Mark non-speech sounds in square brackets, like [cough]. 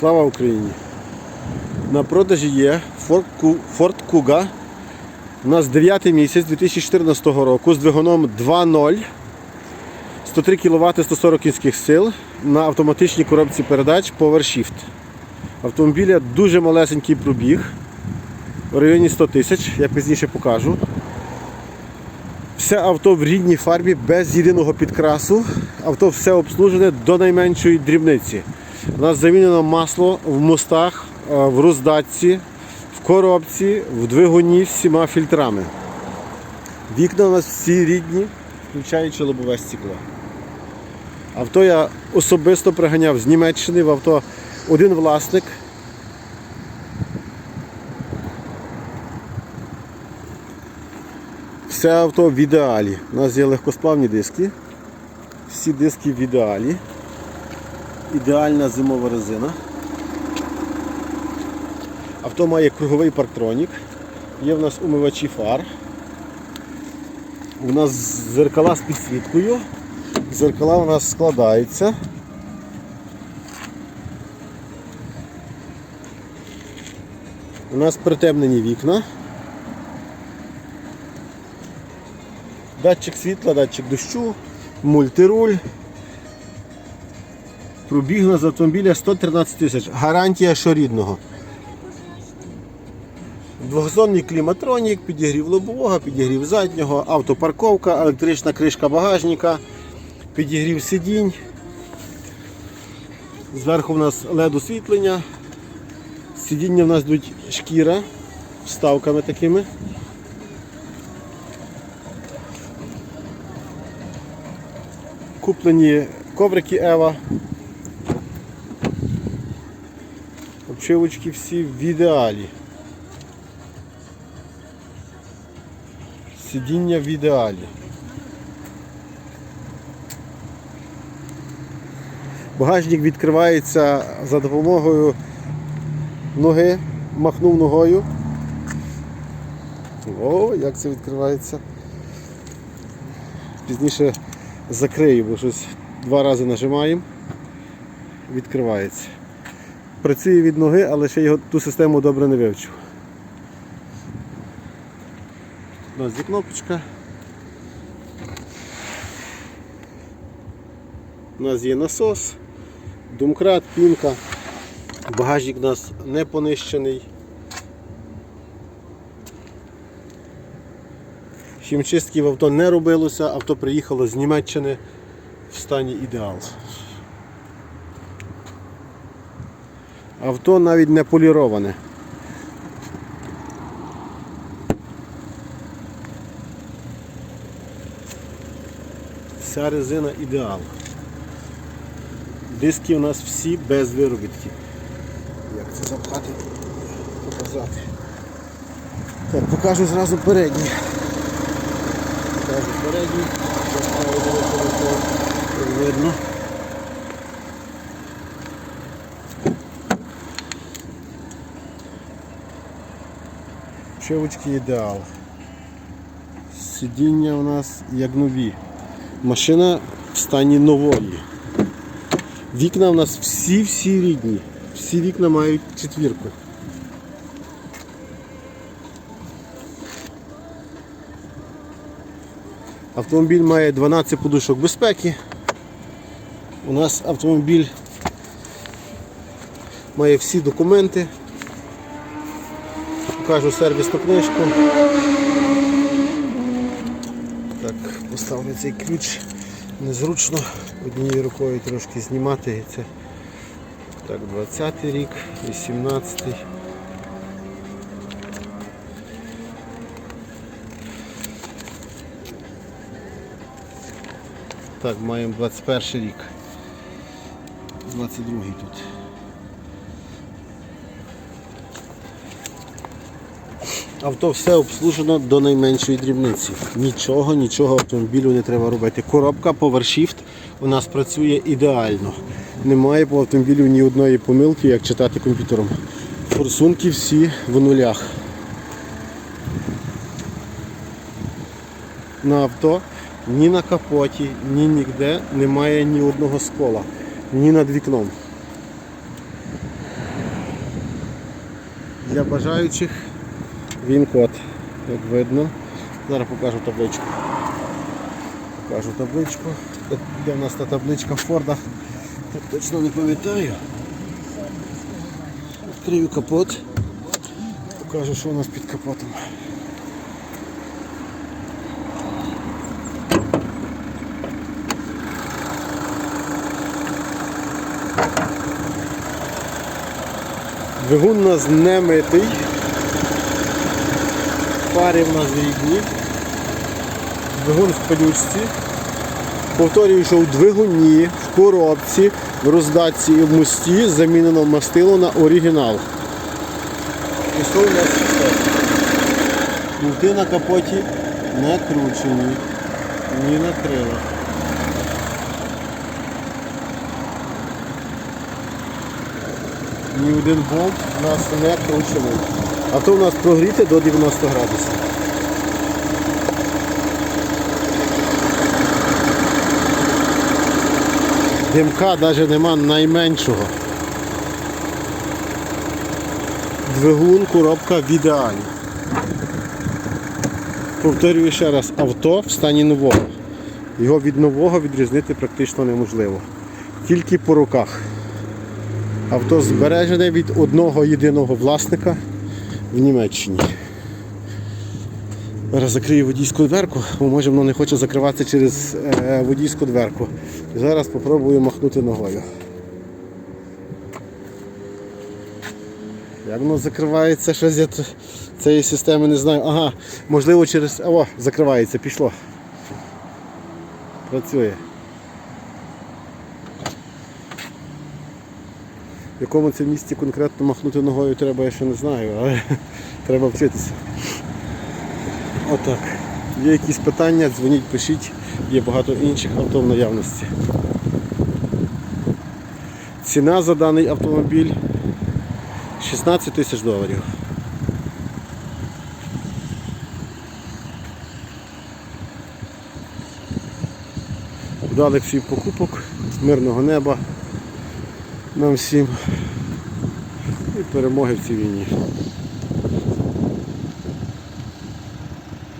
Слава Україні! На продажі є Ford Ku- Kuga. У нас 9 місяць 2014 року з двигуном 2.0, 103 кВт 140 кінських сил на автоматичній коробці передач PowerShift. Автомобіля дуже малесенький пробіг в районі 100 тисяч, я пізніше покажу. Все авто в рідній фарбі без єдиного підкрасу. Авто все обслужене до найменшої дрібниці. У нас замінено масло в мостах, е, в роздатці, в коробці, в двигуні всіма фільтрами. Вікна у нас всі рідні, включаючи лобове стекло. Авто я особисто приганяв з Німеччини. В авто один власник. Все авто в ідеалі. У нас є легкосплавні диски. Всі диски в ідеалі. Ідеальна зимова резина. Авто має круговий парктронік. Є в нас умивачі фар. У нас зеркала з підсвіткою. Зеркала у нас складаються. У нас притемнені вікна. Датчик світла, датчик дощу, мультируль. Пробіг на з автомобіля 113 тисяч. Гарантія що рідного. Двохзонний кліматронік, підігрів лобового, підігрів заднього, автопарковка, електрична кришка багажника, підігрів сидінь. Зверху в нас LED освітлення. Сидіння в нас йдуть шкіра вставками такими. Куплені коврики Ева. Обшивочки всі в ідеалі. Сидіння в ідеалі. Багажник відкривається за допомогою ноги, махнув ногою. О, як це відкривається. Пізніше закрию, бо щось два рази нажимаємо. Відкривається. Працює від ноги, але ще його ту систему добре не вивчив. Нас є кнопочка. У нас є насос, думкрат, пінка. Багажник у нас не понищений. Хімчистки в авто не робилося, авто приїхало з Німеччини в стані ідеал. Авто навіть не поліроване. Вся резина ідеал. Диски у нас всі без виробітки. Як це запхати, показати. Так, покажу зразу передні. Покажу передні. Видно. Шивочки ідеал. Сидіння у нас як нові. Машина в стані нової. Вікна у нас всі-всі рідні. Всі вікна мають четвірку. Автомобіль має 12 подушок безпеки. У нас автомобіль має всі документи. Покажу сервісну книжку. Так, поставлю цей ключ. Незручно однією рукою трошки знімати. Це так, 20 рік, 18. Так, маємо 21 рік. 22 тут. Авто все обслужено до найменшої дрібниці. Нічого, нічого автомобілю не треба робити. Коробка PowerShift у нас працює ідеально. Немає по автомобілю ні одної помилки, як читати комп'ютером. Форсунки всі в нулях. На авто ні на капоті, ні ніде немає ні одного скола, ні над вікном. для бажаючих. Він код, як видно. Зараз покажу табличку. Покажу табличку. Де в нас та табличка в Фордах? Точно не пам'ятаю. Відкрию капот. Покажу, що у нас під капотом. Двигун у нас не митий. Пари в нас рідні. Двигун в пилючці. Повторюю, що в двигуні, в коробці, в роздатці і в мості замінено мастило на оригінал. І що у нас? Болти на капоті не кручені, ні на крилах. Ні один болт у нас не кручений. А то у нас прогріти до 90 градусів. Димка навіть нема найменшого. Двигун, коробка в ідеалі. Повторюю ще раз, авто в стані нового. Його від нового відрізнити практично неможливо. Тільки по руках. Авто збережене від одного єдиного власника в Німеччині. Зараз закрию водійську дверку, бо може воно не хоче закриватися через е, водійську дверку. І зараз спробую махнути ногою. Як воно закривається, щось я цієї системи не знаю. Ага, можливо через. О, закривається, пішло. Працює. В якому це місці конкретно махнути ногою треба, я ще не знаю, але [laughs] треба вчитися. Отак. Є якісь питання, дзвоніть, пишіть, є багато інших авто в наявності. Ціна за даний автомобіль 16 тисяч доларів. Вдалих всіх покупок, мирного неба нам всім і перемоги в цій війні.